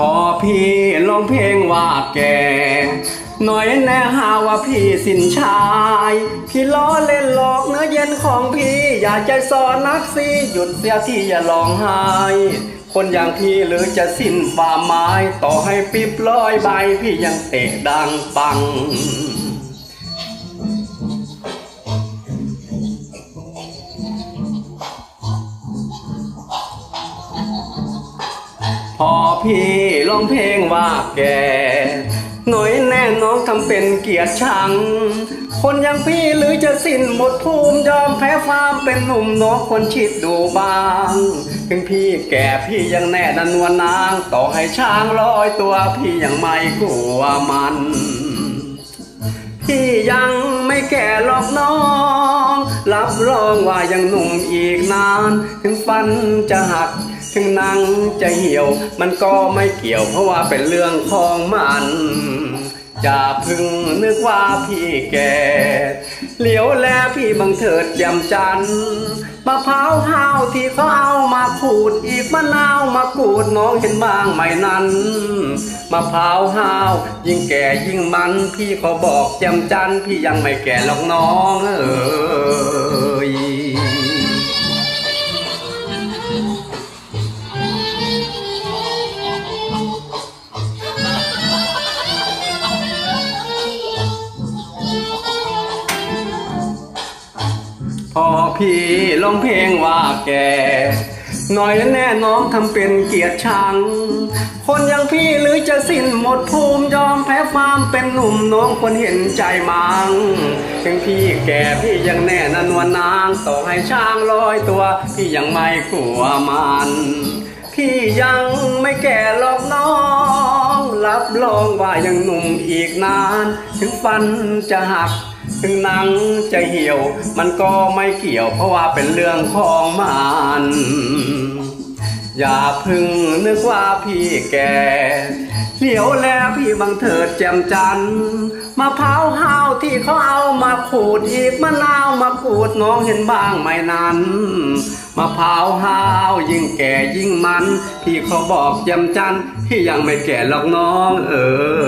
พอพี่ลองเพลงว่าแกหน่อยแน่หาว่าพี่สินชาย พี่ล้อเล่นหลอกเนื้อเย็นของพี่ อย่าใจสอนนักสิหยุดเสียที่อย่าร้องไห้คนอย่างพี่หรือจะสิ้นฝ่าไม้ ต่อให้ปิบร้อยใบพี่ยังเตะดังปัง พอพี่ร้องเพลงว่าแกหน่อยแน่น้องทำเป็นเกียรติชัง คนอย่างพี่หรือจะสิ้นหมดภูมิยอมแพ้ความเป็นหนุ่มน้องควรคิดดูบ้าง ถึงพี่แก่พี่ยังแน่นันวลนาง ต่อให้ช้างร้อยตัวพี่ยังไม่กลัวมัน พี่ยังไม่แก่หรอกน้อง รับรองว่ายังหนุ่มอีกนาน ถึงฟันจะหัก ถึงหนังจะเหี่ยว มันก็ไม่เกี่ยวเพราะว่าเป็นเรื่องของมันอย่าพึงนึกว่าพี่แก่เหลียวแลพี่บังเถิดแจ่มจันทร์มะพร้าวห้าวที่เขาเอามาขูดอีกมะนาวมากูดน้องเห็นบ้างไหมนั้นมะพร้าวห้าว ยิ่งแก่ยิ่งมัน พี่เขาบอกแจ่มจันทร์พี่ยังไม่แก่หรอกน้องเอ้ย พอพี่ร้องเพลงว่าแก หน่อยแน่น้องทำเป็นเกียรติชัง คนอย่างพี่หรือจะสิ้นหมดภูมิยอมแพ้ความเป็นหนุ่มน้องควรเห็นใจมังถึงพี่แก่พี่ยังแน่นันวลนางต่อให้ช้างร้อยตัว พี่ยังไม่กลัวมัน พี่ยังไม่แก่หรอกน้องรับรองว่ายังหนุ่มอีกนาน ถึงฟันจะหัก ถึงหนังจะเหี่ยว มันก็ไม่เกี่ยว เพราะว่าเป็นเรื่องของมันอย่าพึ่งนึกว่าพี่แก่เหลียวแลพี่บังเถิดแจ่มจันมะพร้าวห้าวที่เขาเอามาขูดอีกมะนาวมาขูดน้องเห็นบ้างไหมนั้นมะพร้าวห้าวยิ่งแก่ยิ่งมัน พี่เขาบอกแจ่มจันที่ยังไม่แก่หรอกน้องเอ๋ย